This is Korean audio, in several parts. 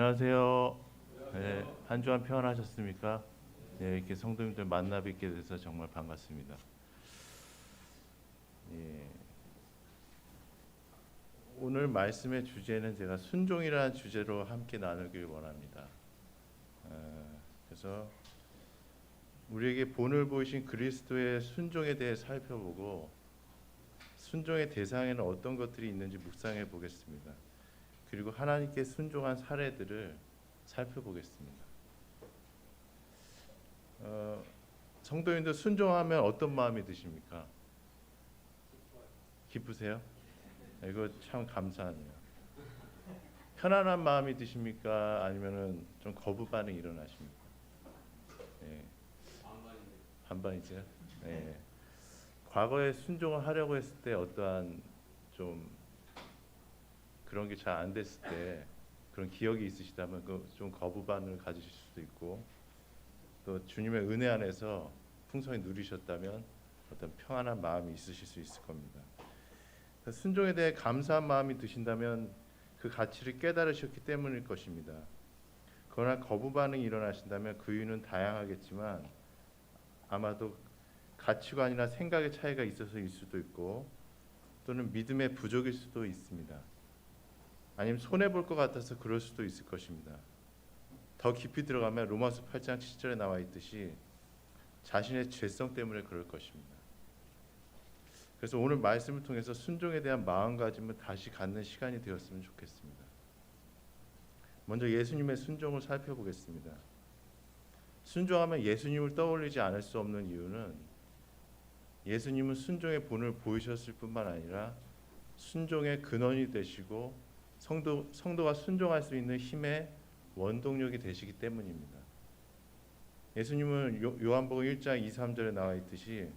안녕하세요. 네, 한 주간 평안하셨습니까? 네, 이렇게 성도님들 만나 뵙게 돼서 정말 반갑습니다. 예. 오늘 말씀의 주제는 제가 순종이라는 주제로 함께 나누길 원합니다. 어, 그래서 우리에게 본을 보이신 그리스도의 순종에 대해 살펴보고 순종의 대상에는 어떤 것들이 있는지 묵상해 보겠습니다. 그리고 하나님께 순종한 사례들을 살펴보겠습니다. 어, 성도님들 순종하면 어떤 마음이 드십니까? 기쁘세요? 이거 참 감사하네요. 편안한 마음이 드십니까? 아니면은 좀 거부 반응이 일어나십니까? 예. 반반이죠. 예. 과거에 순종을 하려고 했을 때 어떠한 좀 그런 게 잘 안 됐을 때 그런 기억이 있으시다면 그 좀 거부 반응을 가지실 수도 있고 또 주님의 은혜 안에서 풍성히 누리셨다면 어떤 평안한 마음이 있으실 수 있을 겁니다. 그래서 순종에 대해 감사한 마음이 드신다면 그 가치를 깨달으셨기 때문일 것입니다. 그러나 거부 반응이 일어나신다면 그 이유는 다양하겠지만 아마도 가치관이나 생각의 차이가 있어서일 수도 있고 또는 믿음의 부족일 수도 있습니다. 아니면 손해 볼 것 같아서 그럴 수도 있을 것입니다. 더 깊이 들어가면 로마서 8장 7절에 나와 있듯이 자신의 죄성 때문에 그럴 것입니다. 그래서 오늘 말씀을 통해서 순종에 대한 마음가짐을 다시 갖는 시간이 되었으면 좋겠습니다. 먼저 예수님의 순종을 살펴보겠습니다. 순종하면 예수님을 떠올리지 않을 수 없는 이유는 예수님은 순종의 본을 보이셨을 뿐만 아니라 순종의 근원이 되시고 성도 성도가 순종할 수 있는 힘의 원동력이 되시기 때문입니다. 예수님은 요, 요한복음 1장 2, 3절에 나와 있듯이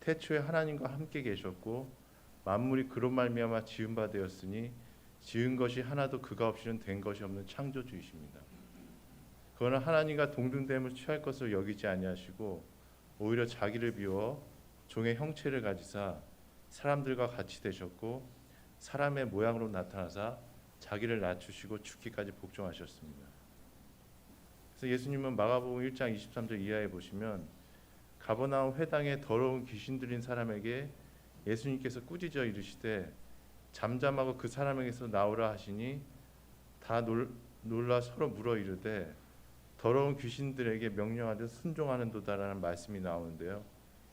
태초에 하나님과 함께 계셨고 만물이 그로 말미암아 지은 바 되었으니 지은 것이 하나도 그가 없이는 된 것이 없는 창조주이십니다. 그러나 하나님과 동등됨을 취할 것을 여기지 아니하시고 오히려 자기를 비워 종의 형체를 가지사 사람들과 같이 되셨고 사람의 모양으로 나타나사 자기를 낮추시고 죽기까지 복종하셨습니다. 그래서 예수님은 마가복음 1장 23절 이하에 보시면 가버나움 회당에 더러운 귀신 들린 사람에게 예수님께서 꾸짖어 이르시되 잠잠하고 그 사람에게서 나오라 하시니 다 놀, 놀라 서로 물어 이르되 더러운 귀신들에게 명령하듯 순종하는도다라는 말씀이 나오는데요.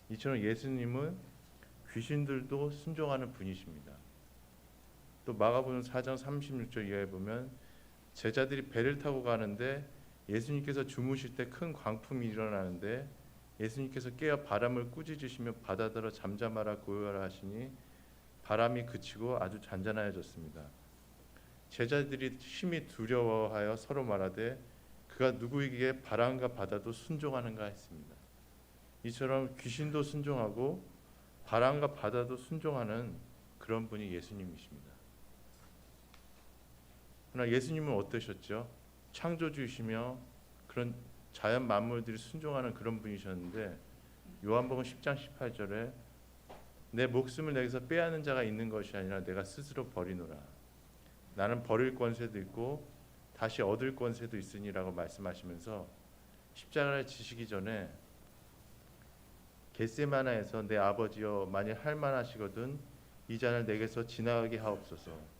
이처럼 예수님은 귀신들도 순종하는 분이십니다. 또 마가복음 4장 36절 이하에 보면 제자들이 배를 타고 가는데 예수님께서 주무실 때 큰 광풍이 일어나는데 예수님께서 깨어 바람을 꾸짖으시며 바다더러 잠잠하라 고요하라 하시니 바람이 그치고 아주 잔잔하여졌습니다. 제자들이 심히 두려워하여 서로 말하되 그가 누구에게 바람과 바다도 순종하는가 했습니다. 이처럼 귀신도 순종하고 바람과 바다도 순종하는 그런 분이 예수님이십니다. 그러나 예수님은 어떠셨죠? 창조주이시며 그런 자연 만물들이 순종하는 그런 분이셨는데 요한복음 10장 18절에 내 목숨을 내게서 빼앗는 자가 있는 것이 아니라 내가 스스로 버리노라. 나는 버릴 권세도 있고 다시 얻을 권세도 있으니라고 말씀하시면서 십자가를 지시기 전에 겟세마나에서 내 아버지여 만일 할 만하시거든 이 잔을 내게서 지나가게 하옵소서.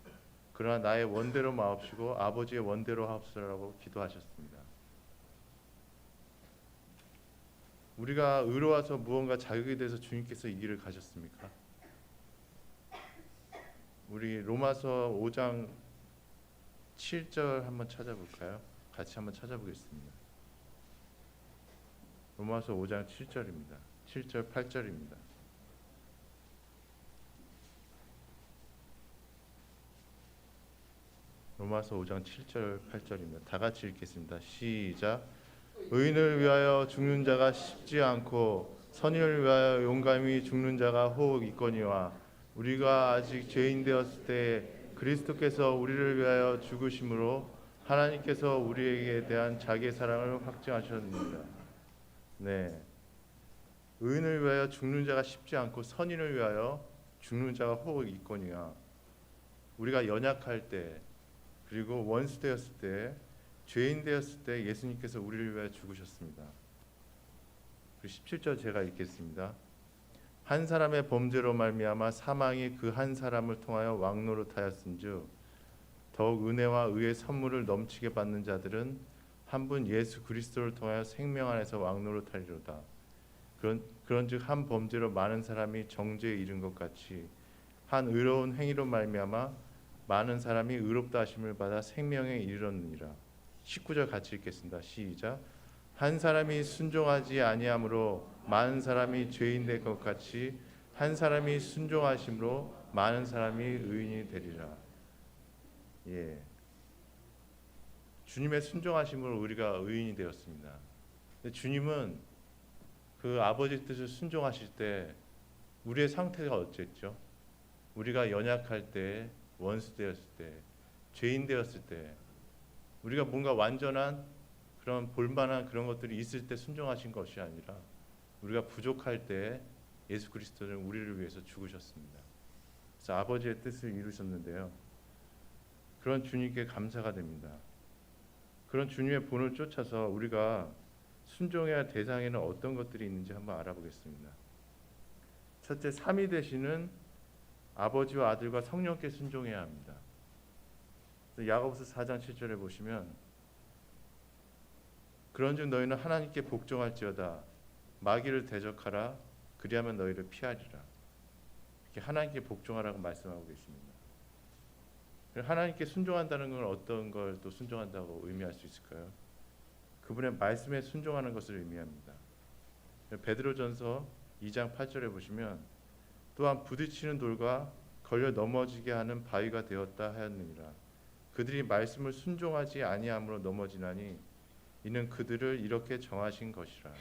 그러나 나의 원대로 마옵시고 아버지의 원대로 하옵소서라고 기도하셨습니다. 우리가 의로와서 무언가 자격이 돼서 주님께서 이 길을 가셨습니까? 우리 로마서 5장 7절 한번 찾아볼까요? 같이 한번 찾아보겠습니다. 로마서 5장 7절입니다. 7절 8절입니다. 로마서 5장 7절 8절입니다. 다 같이 읽겠습니다. 시작. 의인을 위하여 죽는 자가 쉽지 않고 선인을 위하여 용감히 죽는 자가 혹 있거니와 우리가 아직 죄인 되었을 때 그리스도께서 우리를 위하여 죽으심으로 하나님께서 우리에게 대한 자기의 사랑을 확증하셨습니다. 네. 의인을 위하여 죽는 자가 쉽지 않고 선인을 위하여 죽는 자가 혹 있거니와 우리가 연약할 때 그리고 원수 되었을 때 죄인 되었을 때 예수님께서 우리를 위하여 죽으셨습니다. 그 17절 제가 읽겠습니다. 한 사람의 범죄로 말미암아 사망이 그 한 사람을 통하여 왕노릇하였은즉 더욱 은혜와 의의 선물을 넘치게 받는 자들은 한 분 예수 그리스도를 통하여 생명 안에서 왕노릇하리로다. 그런 그런즉 한 범죄로 많은 사람이 정죄에 이른 것 같이 한 의로운 행위로 말미암아 많은 사람이 의롭다 하심을 받아 생명에 이르렀느니라. 19절 같이 읽겠습니다. 시작. 한 사람이 순종하지 아니함으로 많은 사람이 죄인 될 것 같이 한 사람이 순종하심으로 많은 사람이 의인이 되리라. 예. 주님의 순종하심으로 우리가 의인이 되었습니다. 주님은 그 아버지 뜻을 순종하실 때 우리의 상태가 어땠죠? 우리가 연약할 때, 원수 되었을 때, 죄인 되었을 때, 우리가 뭔가 완전한 그런 볼만한 그런 것들이 있을 때 순종하신 것이 아니라 우리가 부족할 때 예수 그리스도는 우리를 위해서 죽으셨습니다. 그래서 아버지의 뜻을 이루셨는데요. 그런 주님께 감사가 됩니다. 그런 주님의 본을 쫓아서 우리가 순종해야 할 대상에는 어떤 것들이 있는지 한번 알아보겠습니다. 첫째, 삼위 되시는 아버지와 아들과 성령께 순종해야 합니다. 야고보서 4장 7절에 보시면 그런즉 너희는 하나님께 복종할지어다 마귀를 대적하라 그리하면 너희를 피하리라. 이렇게 하나님께 복종하라고 말씀하고 계십니다. 하나님께 순종한다는 건 어떤 걸 또 순종한다고 의미할 수 있을까요? 그분의 말씀에 순종하는 것을 의미합니다. 베드로전서 2장 8절에 보시면 또한 부딪히는 돌과 걸려 넘어지게 하는 바위가 되었다 하였느니라. 그들이 말씀을 순종하지 아니함으로 넘어지나니 이는 그들을 이렇게 정하신 것이라.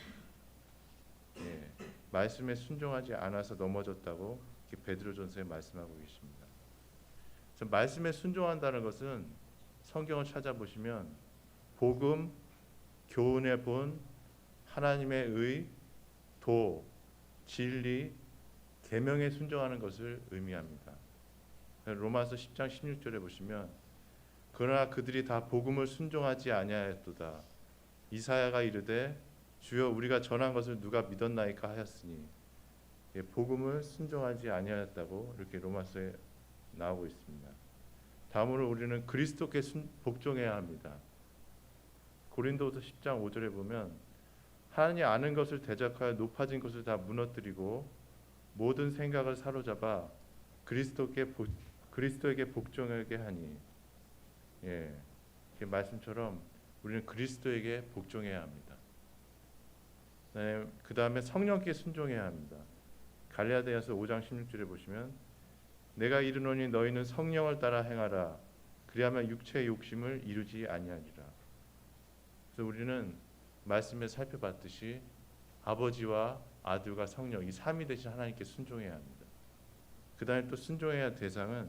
예, 말씀에 순종하지 않아서 넘어졌다고 베드로전서에 말씀하고 계십니다. 말씀에 순종한다는 것은 성경을 찾아보시면 복음, 교훈의 본, 하나님의 의, 도, 진리, 계명에 순종하는 것을 의미합니다. 로마서 10장 16절에 보시면 그러나 그들이 다 복음을 순종하지 아니하였도다. 이사야가 이르되 주여 우리가 전한 것을 누가 믿었나이까 하였으니 예, 복음을 순종하지 아니하였다고 이렇게 로마서에 나오고 있습니다. 다음으로 우리는 그리스도께 순, 복종해야 합니다. 고린도서 10장 5절에 보면 하나님 아는 것을 대적하여 높아진 것을 다 무너뜨리고 모든 생각을 사로잡아 그리스도께 보, 그리스도에게 복종하게 하니 예, 이 말씀처럼 우리는 그리스도에게 복종해야 합니다. 네, 그 다음에 성령께 순종해야 합니다. 갈라디아서 5장 16절에 보시면 내가 이르노니 너희는 성령을 따라 행하라 그리하면 육체의 욕심을 이루지 아니하리라. 그래서 우리는 말씀에 살펴봤듯이 아버지와 아들과 성령 이 삼위 되신 하나님께 순종해야 합니다. 그 다음에 또 순종해야 할 대상은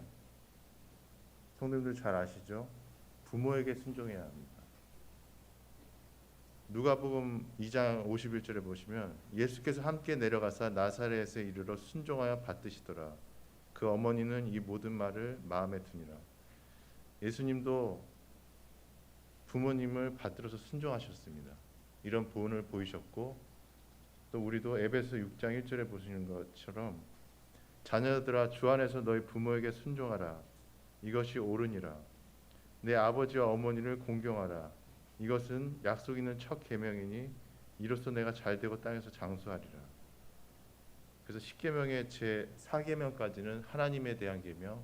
성도님들 잘 아시죠? 부모에게 순종해야 합니다. 누가복음 2장 51절에 보시면 예수께서 함께 내려가사 나사렛에 이르러 순종하여 받드시더라. 그 어머니는 이 모든 말을 마음에 두니라. 예수님도 부모님을 받들어서 순종하셨습니다. 이런 보은을 보이셨고 또 우리도 에베소 6장 1절에 보시는 것처럼 자녀들아 주 안에서 너희 부모에게 순종하라. 이것이 옳으니라. 내 아버지와 어머니를 공경하라. 이것은 약속 있는 첫 계명이니 이로써 내가 잘 되고 땅에서 장수하리라. 그래서 10계명의 제 4계명까지는 하나님에 대한 계명.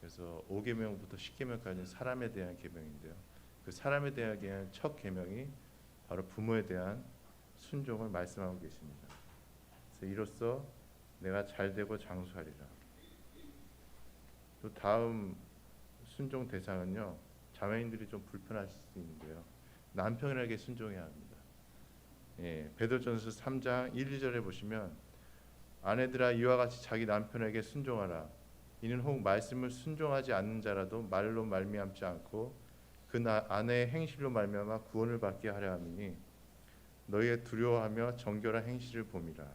그래서 5계명부터 10계명까지는 사람에 대한 계명인데요. 그 사람에 대한 첫 계명이 바로 부모에 대한 순종을 말씀하고 계십니다. 그래서 이로써 내가 잘되고 장수하리라. 또 다음 순종 대상은요. 자매인들이 좀 불편하실 수 있는데요. 남편에게 순종해야 합니다. 예, 베드로전서 3장 1, 2절에 보시면 아내들아 이와 같이 자기 남편에게 순종하라. 이는 혹 말씀을 순종하지 않는 자라도 말로 말미암지 않고 그 아내의 행실로 말미암아 구원을 받게 하려 함이니 너희의 두려워하며 정결한 행실을 봄이라.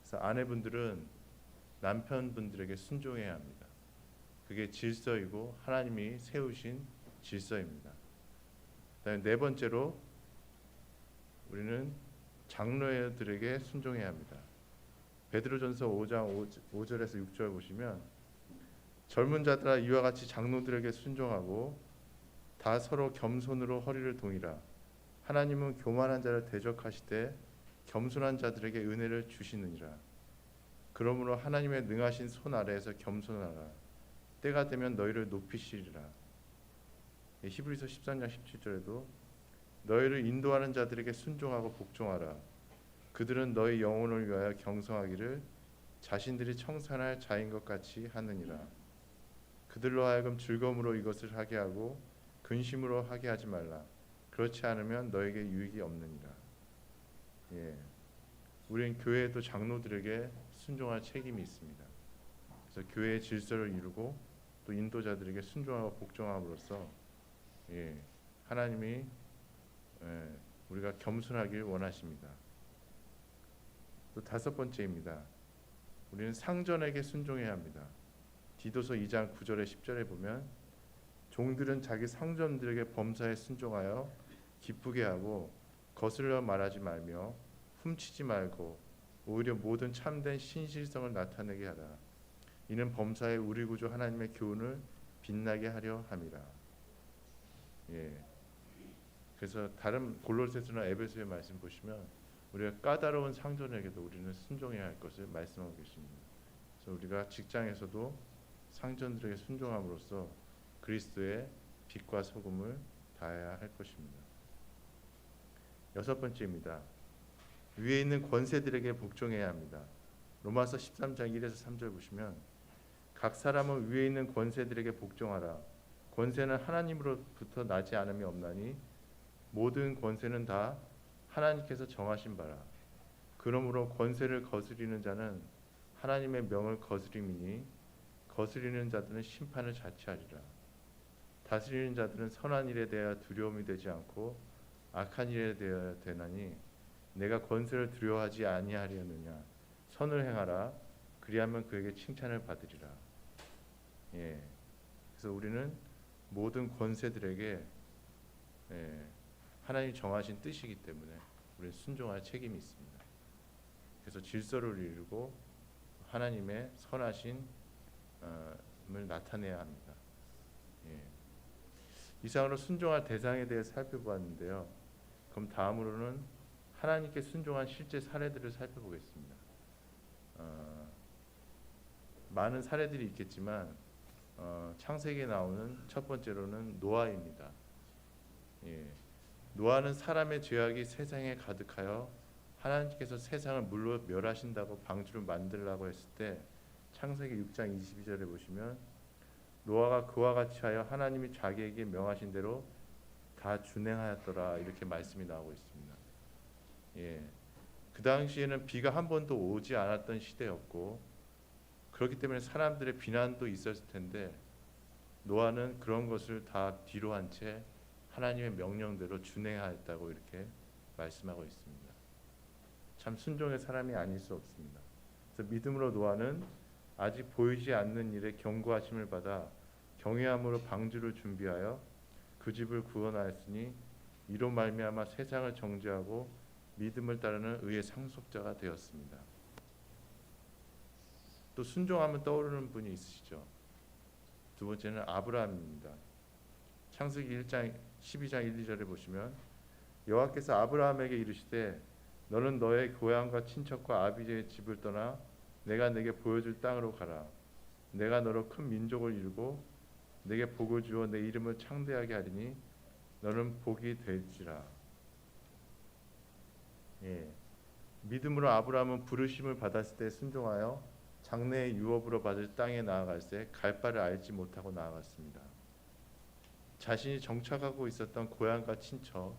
그래서 아내분들은 남편분들에게 순종해야 합니다. 그게 질서이고 하나님이 세우신 질서입니다. 그다음에 네 번째로 우리는 장로들에게 순종해야 합니다. 베드로전서 5장 5절에서 6절 보시면 젊은 자들아 이와 같이 장로들에게 순종하고 다 서로 겸손으로 허리를 동이라 하나님은 교만한 자를 대적하시되 겸손한 자들에게 은혜를 주시느니라. 그러므로 하나님의 능하신 손 아래에서 겸손하라. 때가 되면 너희를 높이시리라. 예, 히브리서 13장 17절에도 너희를 인도하는 자들에게 순종하고 복종하라. 그들은 너희 영혼을 위하여 경성하기를 자신들이 청산할 자인 것 같이 하느니라. 그들로 하여금 즐거움으로 이것을 하게 하고 근심으로 하게 하지 말라 그렇지 않으면 너에게 유익이 없느니라 예. 우리는 교회도 장로들에게 순종할 책임이 있습니다. 그래서 교회의 질서를 이루고 또 인도자들에게 순종하고 복종함으로써 예, 하나님이 예, 우리가 겸손하길 원하십니다. 또 다섯 번째입니다. 우리는 상전에게 순종해야 합니다. 디도서 2장 9절에 10절에 보면 종들은 자기 상전들에게 범사에 순종하여 기쁘게 하고 거슬러 말하지 말며 훔치지 말고 오히려 모든 참된 신실성을 나타내게 하라. 이는 범사에 우리 구주 하나님의 교훈을 빛나게 하려 함이라. 예. 그래서 다른 골로새서나 에베소의 말씀 보시면 우리가 까다로운 상전에게도 우리는 순종해야 할 것을 말씀하고 계십니다. 그래서 우리가 직장에서도 상전들에게 순종함으로써 그리스도의 빛과 소금을 다해야 할 것입니다. 여섯 번째입니다. 위에 있는 권세들에게 복종해야 합니다. 로마서 13장 1에서 3절 보시면 각 사람은 위에 있는 권세들에게 복종하라. 권세는 하나님으로부터 나지 않음이 없나니 모든 권세는 다 하나님께서 정하신 바라. 그러므로 권세를 거스리는 자는 하나님의 명을 거스림이니 거스리는 자들은 심판을 자취하리라. 다스리는 자들은 선한 일에 대하여 두려움이 되지 않고 악한 일에 대하여 되나니 내가 권세를 두려워하지 아니하려느냐 선을 행하라 그리하면 그에게 칭찬을 받으리라. 예. 그래서 우리는 모든 권세들에게 예, 하나님 정하신 뜻이기 때문에 우리는 순종할 책임이 있습니다. 그래서 질서를 이루고 하나님의 선하신 어, 을 나타내야 합니다. 예. 이상으로 순종할 대상에 대해 살펴보았는데요. 그럼 다음으로는 하나님께 순종한 실제 사례들을 살펴보겠습니다. 어, 많은 사례들이 있겠지만 어, 창세기에 나오는 첫 번째로는 노아입니다. 예. 노아는 사람의 죄악이 세상에 가득하여 하나님께서 세상을 물로 멸하신다고 방주를 만들라고 했을 때 창세기 6장 22절에 보시면 노아가 그와 같이 하여 하나님이 자기에게 명하신 대로 다 준행하였더라 이렇게 말씀이 나오고 있습니다. 예. 그 당시에는 비가 한 번도 오지 않았던 시대였고 그렇기 때문에 사람들의 비난도 있었을 텐데 노아는 그런 것을 다 뒤로 한 채 하나님의 명령대로 준행하였다고 이렇게 말씀하고 있습니다. 참 순종의 사람이 아닐 수 없습니다. 그래서 믿음으로 노아는 아직 보이지 않는 일에 경고하심을 받아 경외함으로 방주를 준비하여 그 집을 구원하였으니 이로 말미암아 세상을 정죄하고 믿음을 따르는 의의 상속자가 되었습니다. 또 순종하면 떠오르는 분이 있으시죠. 두 번째는 아브라함입니다. 창세기 1장 12장 1, 2절에 보시면 여호와께서 아브라함에게 이르시되 너는 너의 고향과 친척과 아비제의 집을 떠나 내가 내게 보여줄 땅으로 가라. 내가 너로 큰 민족을 이루고 내게 복을 주어 내 이름을 창대하게 하리니 너는 복이 될지라. 예. 믿음으로 아브라함은 부르심을 받았을 때 순종하여 장래의 유업으로 받을 땅에 나아갈 때 갈 바를 알지 못하고 나아갔습니다. 자신이 정착하고 있었던 고향과 친척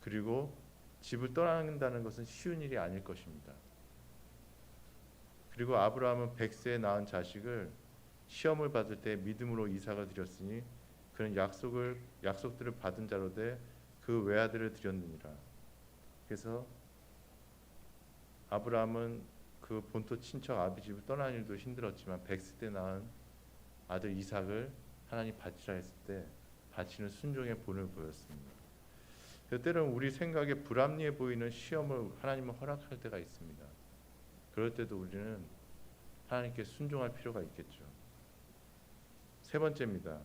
그리고 집을 떠난다는 것은 쉬운 일이 아닐 것입니다. 그리고 아브라함은 백세에 낳은 자식을 시험을 받을 때 믿음으로 이삭을 드렸으니 그는 약속을 약속들을 받은 자로 돼그 외아들을 드렸느니라. 그래서 아브라함은 그 본토 친척 아비 집을 떠나는 일도 힘들었지만 백세 때 낳은 아들 이삭을 하나님 바치라 했을 때 바치는 순종의 본을 보였습니다. 때때로는 우리 생각에 불합리해 보이는 시험을 하나님은 허락할 때가 있습니다. 그럴 때도 우리는 하나님께 순종할 필요가 있겠죠. 세 번째입니다.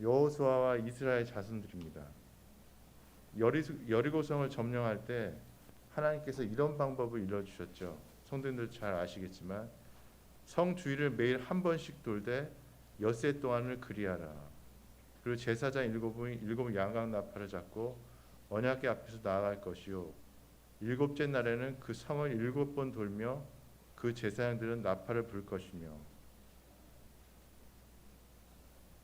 여호수아와 이스라엘 자손들입니다. 여리- 여리 고성을 점령할 때 하나님께서 이런 방법을 일러 주셨죠. 성도님들 잘 아시겠지만 성 주위를 매일 한 번씩 돌되 엿새 동안을 그리하라. 그리고 제사장 일곱이 일곱 양각 나팔을 잡고 언약궤 앞에서 나아갈 것이요 일곱째 날에는 그 성을 일곱 번 돌며 그 제사장들은 나팔을 불 것이며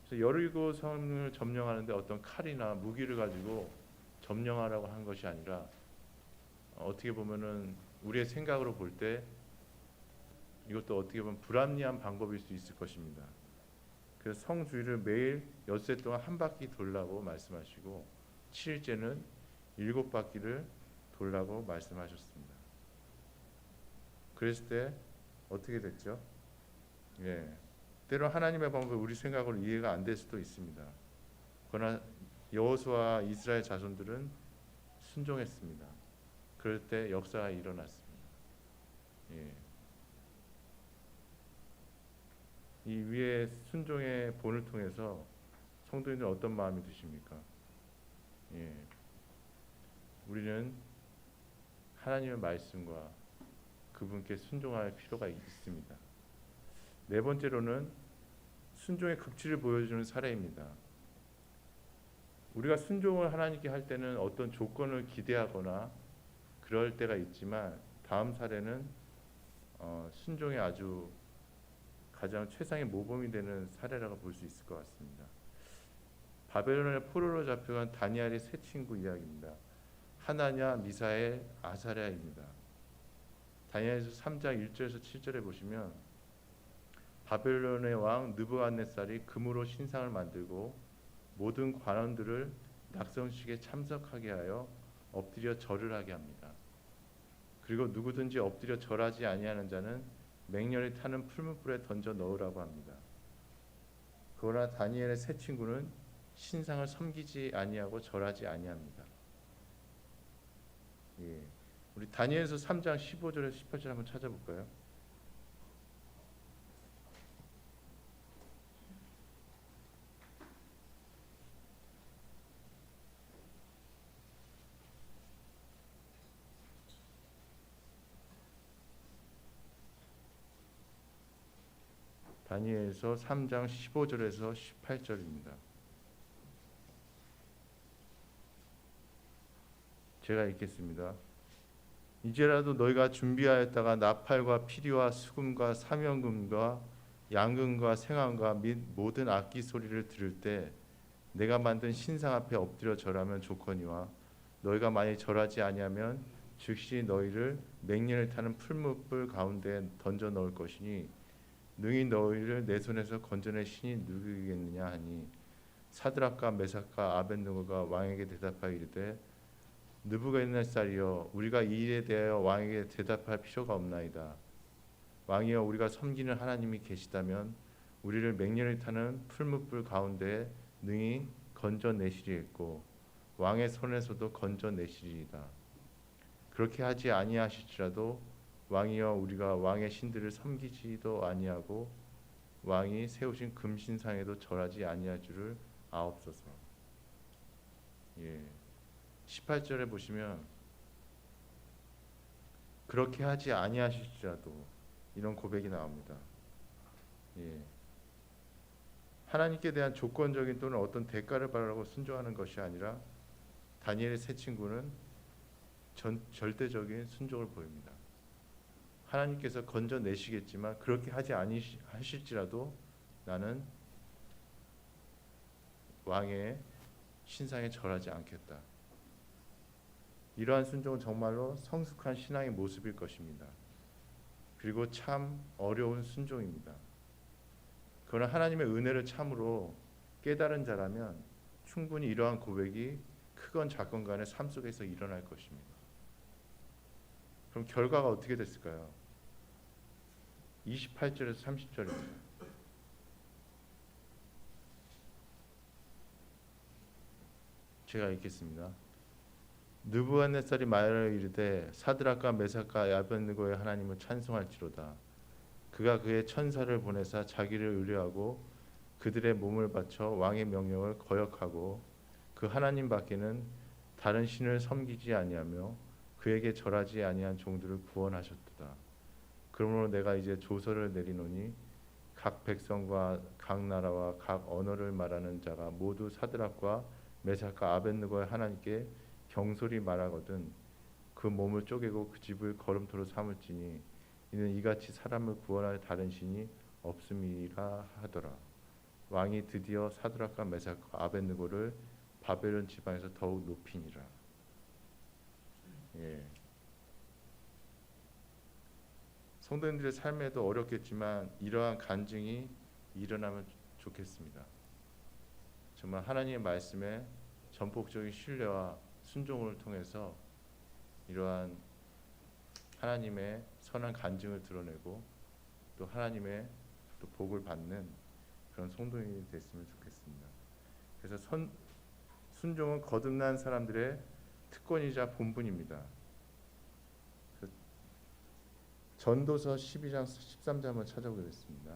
그래서 여리고 성을 점령하는데 어떤 칼이나 무기를 가지고 점령하라고 한 것이 아니라 어, 어떻게 보면은 우리의 생각으로 볼 때 이것도 어떻게 보면 불합리한 방법일 수 있을 것입니다. 그래서 성 주위를 매일 엿새 동안 한 바퀴 돌라고 말씀하시고 7일째는 일곱 바퀴를 돌라고 말씀하셨습니다. 그랬을 때 어떻게 됐죠? 예. 때로 하나님의 방법이 우리 생각으로 이해가 안 될 수도 있습니다. 그러나 여호수아 이스라엘 자손들은 순종했습니다. 그럴 때 역사가 일어났습니다. 예. 이 위의 순종의 본을 통해서 성도님들 어떤 마음이 드십니까? 예. 우리는 하나님의 말씀과 그분께 순종할 필요가 있습니다. 네 번째로는 순종의 극치를 보여주는 사례입니다. 우리가 순종을 하나님께 할 때는 어떤 조건을 기대하거나 그럴 때가 있지만 다음 사례는 어, 순종의 아주 가장 최상의 모범이 되는 사례라고 볼 수 있을 것 같습니다. 바벨론의 포로로 잡혀간 다니엘의 세 친구 이야기입니다. 하나냐, 미사엘, 아사랴입니다. 다니엘서 3장 1절에서 7절에 보시면 바벨론의 왕 느부갓네살이 금으로 신상을 만들고 모든 관원들을 낙성식에 참석하게 하여 엎드려 절을 하게 합니다. 그리고 누구든지 엎드려 절하지 아니하는 자는 맹렬히 타는 풀무불에 던져 넣으라고 합니다. 그러나 다니엘의 세 친구는 신상을 섬기지 아니하고 절하지 아니합니다. 예. 우리 다니엘서 3장 15절에서 18절 한번 찾아볼까요? 다니엘서 3장 15절에서 18절입니다. 제가 읽겠습니다. 이제라도 너희가 준비하였다가 나팔과 피리와 수금과 사명금과 양금과 생황과 및 모든 악기 소리를 들을 때 내가 만든 신상 앞에 엎드려 절하면 좋거니와 너희가 만일 절하지 아니하면 즉시 너희를 맹렬을 타는 풀무불 가운데 던져 넣을 것이니 능히 너희를 내 손에서 건져낼 신이 누구겠느냐 하니 사드락과 메삭과 아벤누고가 왕에게 대답하여 이르되 느부갓네살이여 우리가 이 일에 대하여 왕에게 대답할 필요가 없나이다. 왕이여 우리가 섬기는 하나님이 계시다면 우리를 맹렬히 타는 풀무불 가운데 능히 건져내시리했고 왕의 손에서도 건져내시리이다. 그렇게 하지 아니하실지라도 왕이여 우리가 왕의 신들을 섬기지도 아니하고 왕이 세우신 금신상에도 절하지 아니할 줄을 아옵소서. 예. 18절에 보시면 그렇게 하지 아니하실지라도 이런 고백이 나옵니다. 예. 하나님께 대한 조건적인 또는 어떤 대가를 바라고 순종하는 것이 아니라 다니엘의 세 친구는 전, 절대적인 순종을 보입니다. 하나님께서 건져내시겠지만 그렇게 하지 아니하실지라도 나는 왕의 신상에 절하지 않겠다. 이러한 순종은 정말로 성숙한 신앙의 모습일 것입니다. 그리고 참 어려운 순종입니다. 그러나 하나님의 은혜를 참으로 깨달은 자라면 충분히 이러한 고백이 크건 작건 간에 삶 속에서 일어날 것입니다. 그럼 결과가 어떻게 됐을까요? 28절에서 30절입니다. 제가 읽겠습니다. 느부갓네살이 말하여 이르되 사드락과 메삭과 야벤느고의 하나님을 찬송할지로다. 그가 그의 천사를 보내사 자기를 의뢰하고 그들의 몸을 바쳐 왕의 명령을 거역하고 그 하나님 밖에는 다른 신을 섬기지 아니하며 그에게 절하지 아니한 종들을 구원하셨도다. 그러므로 내가 이제 조서를 내리노니 각 백성과 각 나라와 각 언어를 말하는 자가 모두 사드락과 메삭과 아벤느고의 하나님께 경솔히 말하거든 그 몸을 쪼개고 그 집을 걸음토로 삼을지니 이는 이같이 사람을 구원할 다른 신이 없음이라 하더라. 왕이 드디어 사드락과 메삭과 아벤느고를 바벨론 지방에서 더욱 높이니라. 예. 성도님들의 삶에도 어렵겠지만 이러한 간증이 일어나면 좋겠습니다. 정말 하나님의 말씀에 전폭적인 신뢰와 순종을 통해서 이러한 하나님의 선한 간증을 드러내고 또 하나님의 또 복을 받는 그런 성도인이 됐으면 좋겠습니다. 그래서 선, 순종은 거듭난 사람들의 특권이자 본분입니다. 그 전도서 12장 13절 한번 찾아보겠습니다.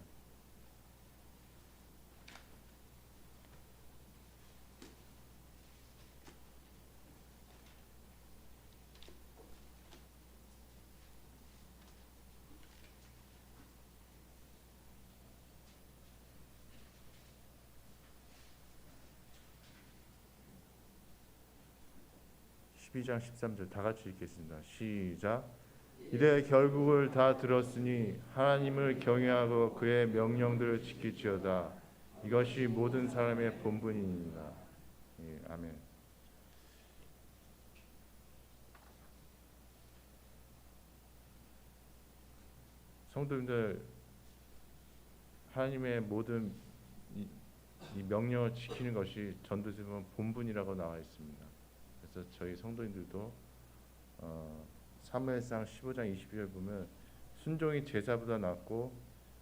십 12장 13절 다 같이 읽겠습니다. 시작. 이래 결국을 다 들었으니 하나님을 경외하고 그의 명령들을 지킬지어다. 이것이 모든 사람의 본분이니라. 예, 아멘. 성도님들 하나님의 모든 이, 이 명령을 지키는 것이 보면 본분이라고 나와 있습니다. 그래서 저희 성도님들도 어, 사무엘상 15장 20절 보면 순종이 제사보다 낫고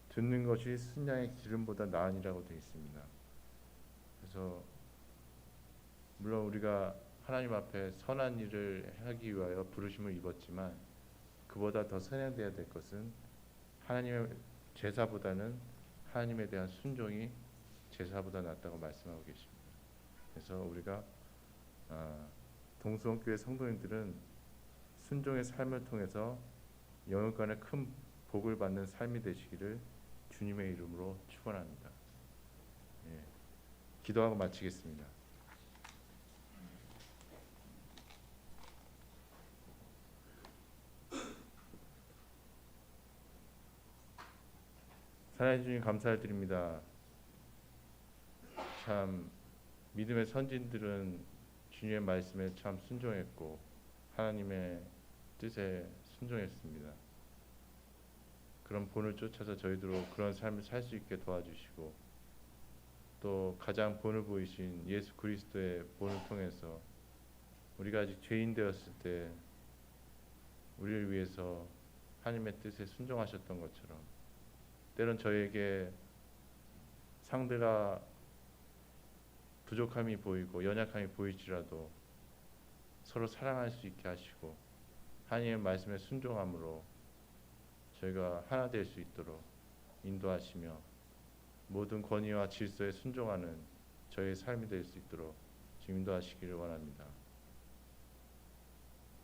듣는 것이 순양의 기름보다 나으니라고 되어 있습니다. 그래서 물론 우리가 하나님 앞에 선한 일을 하기 위하여 부르심을 입었지만 그보다 더 선행돼야 될 것은 하나님의 제사보다는 하나님에 대한 순종이 제사보다 낫다고 말씀하고 계십니다. 그래서 우리가 아, 동수원교회 성도님들은 순종의 삶을 통해서 영육간의 큰 복을 받는 삶이 되시기를 주님의 이름으로 축원합니다. 예, 기도하고 마치겠습니다. 사랑해 주님 감사를 드립니다. 참 믿음의 선진들은 주님의 말씀에 참 순종했고 하나님의 뜻에 순종했습니다. 그런 본을 쫓아서 저희도 그런 삶을 살 수 있게 도와주시고 또 가장 본을 보이신 예수 그리스도의 본을 통해서 우리가 아직 죄인 되었을 때 우리를 위해서 하나님의 뜻에 순종하셨던 것처럼 때론 저에게 상대가 부족함이 보이고 연약함이 보일지라도 서로 사랑할 수 있게 하시고 하나님의 말씀에 순종함으로 저희가 하나 될 수 있도록 인도하시며 모든 권위와 질서에 순종하는 저희의 삶이 될 수 있도록 지금 인도하시기를 원합니다.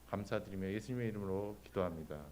감사드리며 예수님의 이름으로 기도합니다.